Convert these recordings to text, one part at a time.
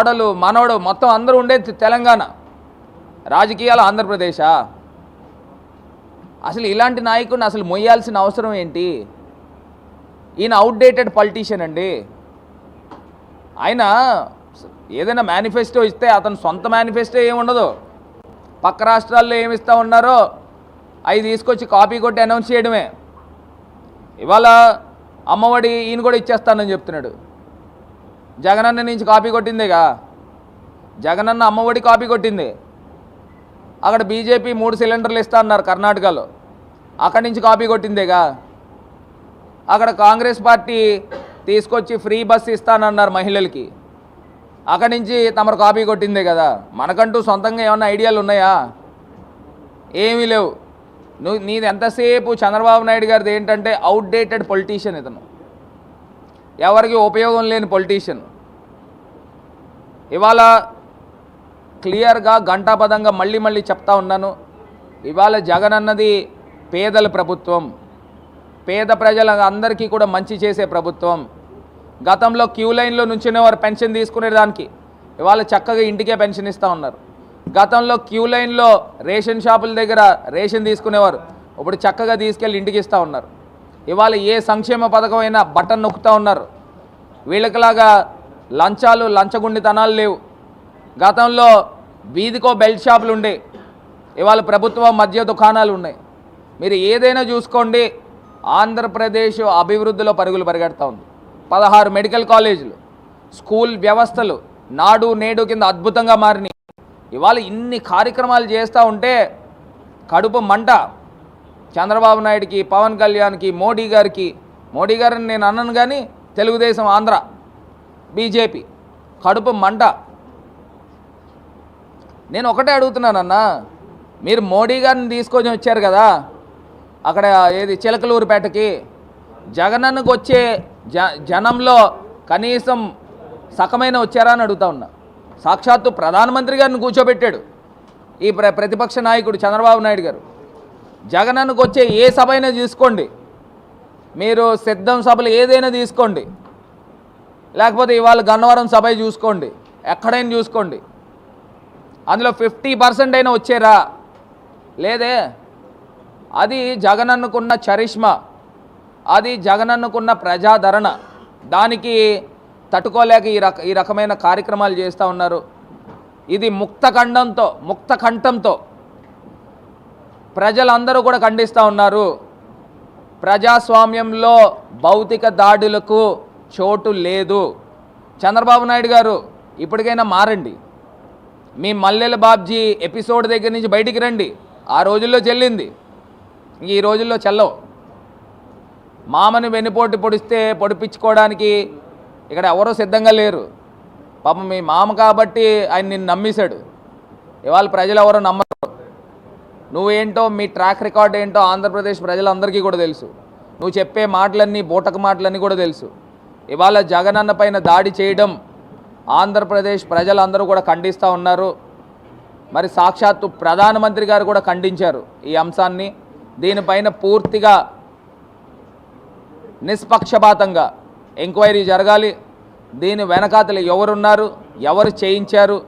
ఆడలు మనోడు మొత్తం అందరూ ఉండేది తెలంగాణ. రాజకీయాలు ఆంధ్రప్రదేశా? అసలు ఇలాంటి నాయకుడిని అసలు మొయ్యాల్సిన అవసరం ఏంటి? ఈయన అవుట్డేటెడ్ పొలిటీషియన్ అండి. ఆయన ఏదైనా మేనిఫెస్టో ఇస్తే అతను సొంత మేనిఫెస్టో ఏముండదు ఉండదు. పక్క రాష్ట్రాల్లో ఏమి ఇస్తా ఉన్నారో అవి తీసుకొచ్చి కాపీ కొట్టి అనౌన్స్ చేయడమే. ఇవాళ అమ్మఒడి ఈయన కూడా ఇచ్చేస్తానని చెప్తున్నాడు. జగనన్న నుంచి కాపీ కొట్టిందేగా? జగనన్న అమ్మఒడి కాపీ కొట్టింది. అక్కడ బీజేపీ మూడు సిలిండర్లు ఇస్తా అన్నారు కర్ణాటకలో. అక్కడి నుంచి కాపీ కొట్టిందేగా? అక్కడ కాంగ్రెస్ పార్టీ తీసుకొచ్చి ఫ్రీ బస్ ఇస్తానన్నారు మహిళలకి. అక్కడి నుంచి తమరు కాపీ కొట్టిందే కదా? మనకంటూ సొంతంగా ఏమన్నా ఐడియాలు ఉన్నాయా? ఏమీ లేవు. నువ్వు నీది ఎంతసేపు చంద్రబాబు నాయుడు గారిది ఏంటంటే అవుట్డేటెడ్ పొలిటీషియన్ ఇతను. ఎవరికి ఉపయోగం లేని పొలిటీషియన్ ఇవాళ క్లియర్గా ఘంటాపదంగా మళ్ళీ మళ్ళీ చెప్తా ఉన్నాను. ఇవాళ జగన్ అన్నది పేదల ప్రభుత్వం. పేద ప్రజల అందరికీ కూడా మంచి చేసే ప్రభుత్వం. గతంలో క్యూ లైన్లో నుంచునే వారు పెన్షన్ తీసుకునే దానికి ఇవాళ చక్కగా ఇంటికే పెన్షన్ ఇస్తూ ఉన్నారు. గతంలో క్యూ లైన్లో రేషన్ షాపుల దగ్గర రేషన్ తీసుకునేవారు. ఇప్పుడు చక్కగా తీసుకెళ్ళి ఇంటికి ఇస్తూ ఉన్నారు. ఇవాళ ఏ సంక్షేమ పథకం అయినా బటన్ నొక్కుతూ ఉన్నారు. వీళ్ళకిలాగా లంచాలు లంచగుండితనాలు లేవు. గతంలో వీధికో బెల్ట్ షాపులు ఉండే. ఇవాళ ప్రభుత్వ మద్య దుకాణాలు ఉన్నాయి. మీరు ఏదైనా చూసుకోండి ఆంధ్రప్రదేశ్ అభివృద్ధిలో పరుగులు పరిగెడతా ఉంది. పదహారు మెడికల్ కాలేజీలు స్కూల్ వ్యవస్థలు నాడు నేడు కింద అద్భుతంగా మారినాయి. ఇవాళ ఇన్ని కార్యక్రమాలు చేస్తూ ఉంటే కడుపు మంట. చంద్రబాబు నాయుడికి పవన్ కళ్యాణ్కి మోడీ గారికి మోడీ గారిని నేను అన్నాను కానీ తెలుగుదేశం ఆంధ్ర బీజేపీ కడుపు మంట. నేను ఒకటే అడుగుతున్నానన్నా మీరు మోడీ గారిని తీసుకొని వచ్చారు కదా అక్కడ ఏది చిలకలూరుపేటకి జగనన్నకు వచ్చే జ జనంలో కనీసం సకమైన వచ్చారా అని అడుగుతా ఉన్నా. సాక్షాత్తు ప్రధానమంత్రి గారిని కూర్చోబెట్టాడు ఈ ప్ర ప్రతిపక్ష నాయకుడు చంద్రబాబు నాయుడు గారు. జగనన్నకు వచ్చే ఏ సభ అయినా తీసుకోండి మీరు సిద్ధం సభలు ఏదైనా తీసుకోండి. లేకపోతే ఇవాళ గన్నవరం సభ చూసుకోండి. ఎక్కడైనా చూసుకోండి. అందులో ఫిఫ్టీ పర్సెంట్ అయినా వచ్చారా. లేదే అది జగనన్నకున్న చరిష్మా అది జగనన్నకున్న ప్రజాదరణ. దానికి తట్టుకోలేక ఈ రక ఈ రకమైన కార్యక్రమాలు చేస్తూ ఉన్నారు. ఇది ముక్త ఖండంతో ముక్త కంఠంతో ప్రజలందరూ కూడా ఖండిస్తూ ఉన్నారు. ప్రజాస్వామ్యంలో భౌతిక దాడులకు చోటు లేదు. చంద్రబాబు నాయుడు గారు ఇప్పటికైనా మారండి. మీ మల్లెల బాబ్జీ ఎపిసోడ్ దగ్గర నుంచి బయటికి రండి. ఆ రోజుల్లో చెల్లింది. ఈ రోజుల్లో చెల్లవు. మామని వెన్నుపోటు పొడిస్తే పొడిపించుకోవడానికి ఇక్కడ ఎవరో సిద్ధంగా లేరు. పాపం మీ మామ కాబట్టి ఆయన నిన్ను నమ్మేశాడు. ఇవాళ ప్రజలు ఎవరో నమ్మరు. నువ్వేంటో మీ ట్రాక్ రికార్డ్ ఏంటో ఆంధ్రప్రదేశ్ ప్రజలందరికీ కూడా తెలుసు. నువ్వు చెప్పే మాటలన్నీ బూటక మాటలన్నీ కూడా తెలుసు. ఇవాళ జగనన్న పైన దాడి చేయడం ఆంధ్రప్రదేశ్ ప్రజలందరూ కూడా ఖండిస్తూ ఉన్నారు. మరి సాక్షాత్తు ప్రధానమంత్రి గారు కూడా ఖండించారు ఈ అంశాన్ని. దీనిపైన పూర్తిగా నిష్పక్షపాతంగా ఎంక్వైరీ జరగాలి. దీని వెనకాతలు ఎవరున్నారు ఎవరు చేయించారు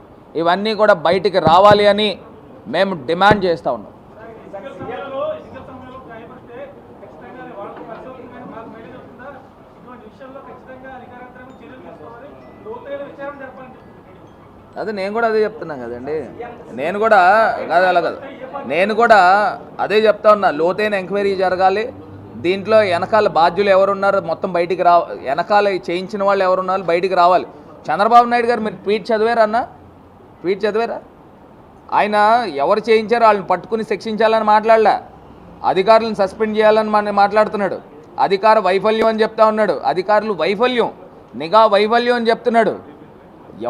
ఇవన్నీ కూడా బయటికి రావాలి అని మేము డిమాండ్ చేస్తూ ఉన్నాం. అదే నేను కూడా అదే చెప్తున్నాను కదండి. నేను కూడా కాదు అలా కాదు. నేను కూడా అదే చెప్తా ఉన్నా. లోతైన ఎంక్వైరీ జరగాలి. దీంట్లో వెనకాల బాధ్యులు ఎవరున్నారు? మొత్తం బయటికి రా వెనకాల చేయించిన వాళ్ళు ఎవరున్నారు? బయటికి రావాలి. చంద్రబాబు నాయుడు గారు మీరు ట్వీట్ చదివారా అన్న? ట్వీట్ చదివారా? ఆయన ఎవరు చేయించారో వాళ్ళని పట్టుకుని శిక్షించాలని మాట్లాడలే. అధికారులను సస్పెండ్ చేయాలని మన మాట్లాడుతున్నాడు. అధికార వైఫల్యం అని చెప్తా ఉన్నాడు. అధికారులు వైఫల్యం నిఘా వైఫల్యం అని చెప్తున్నాడు.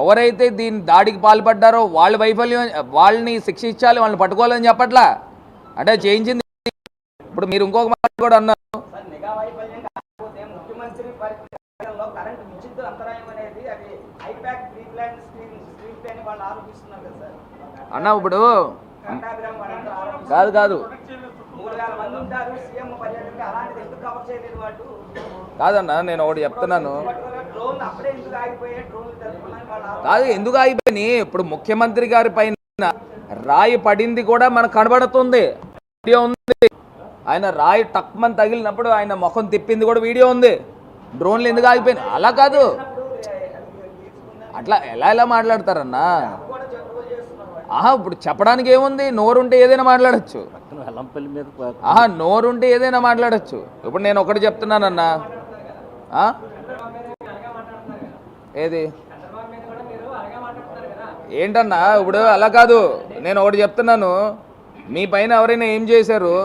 ఎవరైతే దీని దాడికి పాల్పడ్డారో వాళ్ళ వైఫల్యం వాళ్ళని శిక్షించాలి వాళ్ళని పట్టుకోవాలని చెప్పట్లా? అంటే చేయించింది ఇప్పుడు మీరు ఇంకొక మాట కూడా అన్నారు. కరెంట్ అంతరాయం అనేది అది IPAC pre plan screen screenplay అని వాళ్ళు ఆరోపిస్తున్నారు కదా సార్. అన్న ఇప్పుడు కాదు కాదు. కాదన్న నేను ఒకటి చెప్తున్నాను. కాదు ఎందుకు ఆగిపోయినాయి? ఇప్పుడు ముఖ్యమంత్రి గారి పైన రాయి పడింది కూడా మనకు కనబడుతుంది. వీడియో ఉంది. ఆయన రాయి టక్మని తగిలినప్పుడు ఆయన ముఖం తిప్పింది కూడా వీడియో ఉంది. డ్రోన్లు ఎందుకు ఆగిపోయినాయి? అలా కాదు. అట్లా ఎలా ఎలా మాట్లాడతారన్నా కూడా చెప్పుకో చేస్తున్నారు వాళ్ళు. ఆహా ఇప్పుడు చెప్పడానికి ఏముంది? నోరుంటే ఏదైనా మాట్లాడచ్చు. మీద ఆహా నోరుంటే ఏదైనా మాట్లాడచ్చు. ఇప్పుడు నేను ఒకటి చెప్తున్నానన్నా? ఏది? ఏంటన్నా? ఇప్పుడు అలా కాదు. నేను ఒకటి చెప్తున్నాను. మీ పైన ఎవరైనా ఏం చేశారు?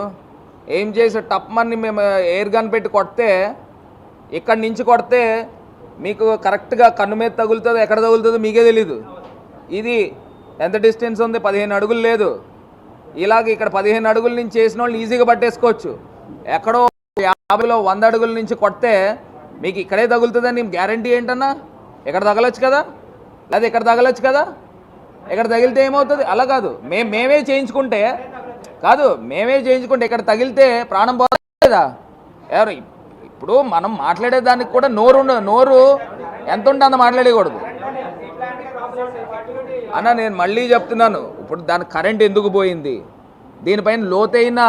ఏం చేసి టప్మని మేము ఎయిర్ గన్ పెట్టి కొడితే ఇక్కడి నుంచి కొడితే మీకు కరెక్ట్గా కన్ను మీద తగులుతుందో ఎక్కడ తగులుతుందో మీకే తెలీదు. ఇది ఎంత డిస్టెన్స్ ఉంది? పదిహేను అడుగులు లేదు. ఇలాగ ఇక్కడ పదిహేను అడుగుల నుంచి చేసిన వాళ్ళు ఈజీగా పట్టేసుకోవచ్చు. ఎక్కడో యాభైలో వంద అడుగుల నుంచి కొడితే మీకు ఇక్కడే తగులుతుందని గ్యారంటీ ఏంటన్నా? ఇక్కడ తగలొచ్చు కదా? లేదా ఇక్కడ తగలొచ్చు కదా? ఇక్కడ తగిలితే ఏమవుతుంది? అలా కాదు. మే మేమే చేయించుకుంటే కాదు మేమే చేయించుకుంటే ఇక్కడ తగిలితే ప్రాణం పోలేదా? ఎవరు ఇప్పుడు మనం మాట్లాడేదానికి కూడా నోరు నోరు ఎంత ఉంటే అంత మాట్లాడకూడదు అన్న నేను మళ్ళీ చెప్తున్నాను. ఇప్పుడు దాని కరెంట్ ఎందుకు పోయింది? దీనిపైన లోతైన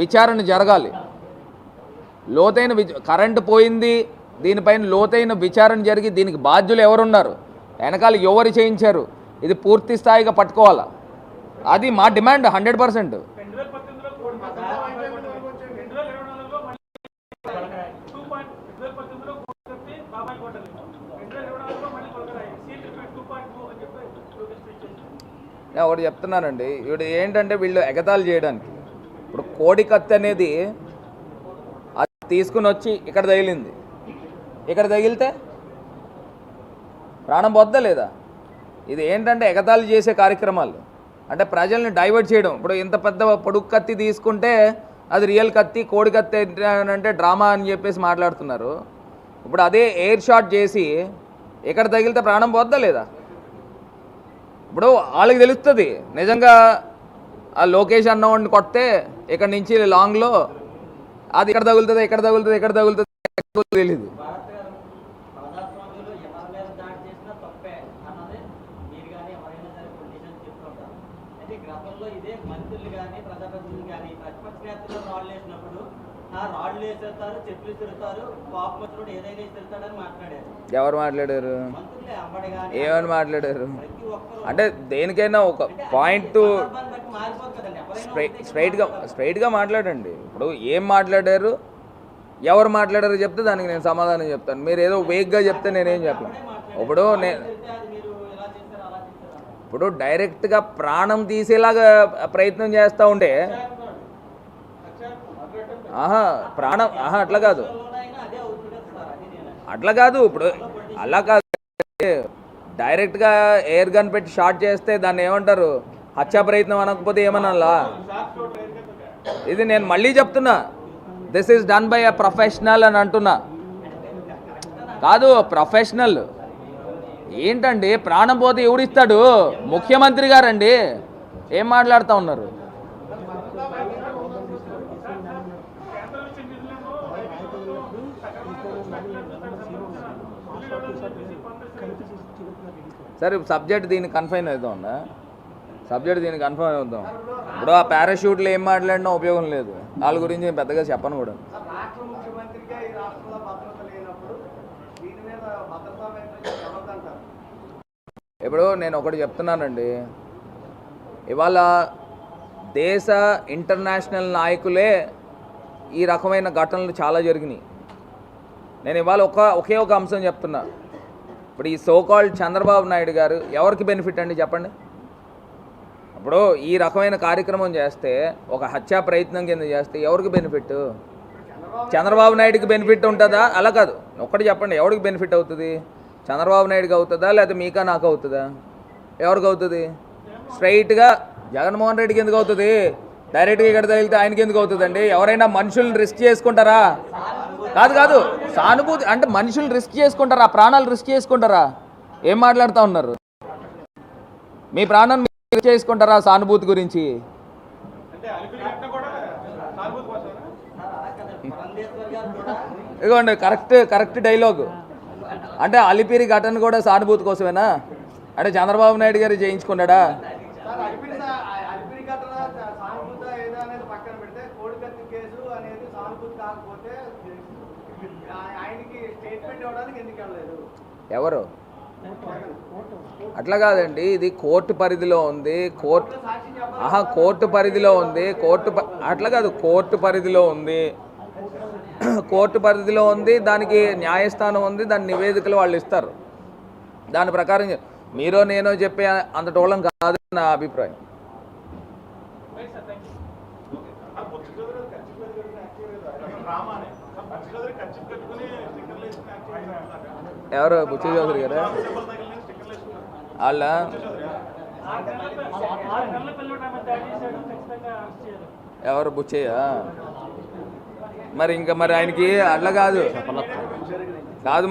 విచారణ జరగాలి. లోతైన విచ కరెంటు పోయింది దీనిపైన లోతైన విచారణ జరిగి దీనికి బాధ్యులు ఎవరున్నారు? వెనకాల ఎవరు చేయించారు? ఇది పూర్తి స్థాయిగా పట్టుకోవాలా? అది మా డిమాండ్ హండ్రెడ్ పర్సెంట్ రెండు వేల పద్దెనిమిదిలో కోడి రెండు వేల ఇరవై నాలుగులో మళ్ళీ టూ పాయింట్ రెండు వేల పద్దెనిమిదిలో కోడి కత్తి బాబాయ్ కోటలు రెండు వేల ఇరవై నాలుగులో మళ్ళీ కొలకరాయి సీట్ టూ పాయింట్ టూ అని చెప్పి లోకేష్ ట్వీట్ చేశారు నేను ఒకటి చెప్తున్నానండి. వీడు ఏంటంటే వీళ్ళు ఎగతాళి చేయడానికి. ఇప్పుడు కోడి కత్తి అనేది అది తీసుకుని వచ్చి ఇక్కడ తగిలింది. ఇక్కడ తగిలితే ప్రాణం పొద్దా లేదా? ఇది ఏంటంటే ఎగతాళి చేసే కార్యక్రమాలు. అంటే ప్రజల్ని డైవర్ట్ చేయడం. ఇప్పుడు ఇంత పెద్ద పొడుగు కత్తి తీసుకుంటే అది రియల్ కత్తి కోడి కత్తి అంటే డ్రామా అని చెప్పేసి మాట్లాడుతున్నారు. ఇప్పుడు అదే ఎయిర్ షాట్ చేసి ఇక్కడ తగిలితే ప్రాణం పోద్దా లేదా? ఇప్పుడు వాళ్ళకి తెలుస్తుంది. నిజంగా ఆ లోకేష్ అన్నవాడిని కొడితే ఇక్కడ నుంచి లాంగ్లో అది ఇక్కడ తగులుతుంది ఇక్కడ తగులుతుంది ఇక్కడ తగులుతుంది తెలియదు గతంలో ఇదే మంత్రులు కానీ ప్రజాప్రతినిధులు కానీ ప్రతిపక్ష నేతలు రాళ్ళు వేసినప్పుడు వేసేస్తారు చెట్లు తిరుగుతారు ఏదైనా తిరుగుతాడని మాట్లాడారు. ఎవరు మాట్లాడారు? ఏమని మాట్లాడారు? అంటే దేనికైనా ఒక పాయింట్ స్ట్రైట్గా స్ట్రైట్గా మాట్లాడండి. ఇప్పుడు ఏం మాట్లాడారు? ఎవరు మాట్లాడారో చెప్తే దానికి నేను సమాధానం చెప్తాను. మీరు ఏదో వేగ్గా చెప్తే నేనేం చెప్పను. ఇప్పుడు నేను ఇప్పుడు డైరెక్ట్గా ప్రాణం తీసేలాగా ప్రయత్నం చేస్తూ ఉంటే ఆహా ప్రాణం ఆహా అట్లా కాదు. అట్లా కాదు ఇప్పుడు అలా కాదు. డైరెక్ట్గా ఎయిర్ గన్ పెట్టి షార్ట్ చేస్తే దాన్ని ఏమంటారు? హత్యా ప్రయత్నం అనకపోతే ఏమనాలా? ఇది నేను మళ్ళీ చెప్తున్నా. This is done by a professional అని అంటున్నా. కాదు ప్రొఫెషనల్ ఏంటండి? ప్రాణం పోతే ఎవడిస్తాడు? ముఖ్యమంత్రి గారండి. ఏం మాట్లాడుతూ ఉన్నారు? సరే సబ్జెక్ట్ దీనికి కన్ఫైన్ అవుతాం సబ్జెక్ట్ దీనికి కన్ఫైన్ అవుతాం. ఇప్పుడు ఆ పారాషూట్లు ఏం మాట్లాడినా ఉపయోగం లేదు. వాళ్ళ గురించి నేను పెద్దగా చెప్పను కూడా. ఇప్పుడు నేను ఒకటి చెప్తున్నానండి. ఇవాళ దేశ ఇంటర్నేషనల్ నాయకులే ఈ రకమైన ఘటనలు చాలా జరిగినాయి. నేను ఇవాళ ఒక ఒకే ఒక అంశం చెప్తున్నా. ఇప్పుడు ఈ సోకాల్ చంద్రబాబు నాయుడు గారు ఎవరికి బెనిఫిట్ అండి చెప్పండి? ఇప్పుడు ఈ రకమైన కార్యక్రమం చేస్తే ఒక హత్యా ప్రయత్నం కింద చేస్తే ఎవరికి బెనిఫిట్ చంద్రబాబు నాయుడుకి బెనిఫిట్ ఉంటుందా? అలా కాదు. ఒక్కటి చెప్పండి ఎవరికి బెనిఫిట్ అవుతుంది? చంద్రబాబు నాయుడుకి అవుతుందా? లేకపోతే మీకా నాకు అవుతుందా? ఎవరికి అవుతుంది? స్ట్రైట్గా జగన్మోహన్ రెడ్డికి ఎందుకు అవుతుంది? డైరెక్ట్గా ఇక్కడ తగిలితే ఆయనకి ఎందుకు అవుతుందండి? ఎవరైనా మనుషుల్ని రిస్క్ చేసుకుంటారా? కాదు కాదు. సానుభూతి అంటే మనుషులు రిస్క్ చేసుకుంటారా? ప్రాణాలు రిస్క్ చేసుకుంటారా? ఏం మాట్లాడుతూ ఉన్నారు? మీ ప్రాణం మీరు చేసుకుంటారా సానుభూతి గురించి? ఇదిగోండి కరెక్ట్ కరెక్ట్ డైలాగ్. అంటే అలిపిరి ఘటన కూడా సానుభూతి కోసమేనా? అంటే చంద్రబాబు నాయుడు గారు చేయించుకున్నాడా సార్ అలిపిరి సా- ఆ- అలిపిరి ఘటన సా- సానుభూత ఏదో అనేది పక్కన పెడితే కోడికత్తి కేసు అనేది సానుభూతి కాకపోతే ఆ- ఆయనకి స్టేట్మెంట్ ఇవ్వడానికి ఎందుకు వెళ్ళలేదు ఎవరు? అట్లా కాదండి ఇది కోర్టు పరిధిలో ఉంది కోర్టు ఆహా కోర్టు పరిధిలో ఉంది కోర్టు అట్లా కాదు కోర్టు పరిధిలో ఉంది. కోర్టు పరిధిలో ఉంది దానికి న్యాయస్థానం ఉంది దాని నివేదికలు వాళ్ళు ఇస్తారు. దాని ప్రకారం మీరో నేనో చెప్పే అంతటోళం కాదు నా అభిప్రాయం. ఎవరు? బుచ్చి చౌదరి గారు? వాళ్ళ? ఎవరు? బుచ్చయ్యా మరి ఇంకా మరి ఆయనకి అట్లా కాదు. కాదు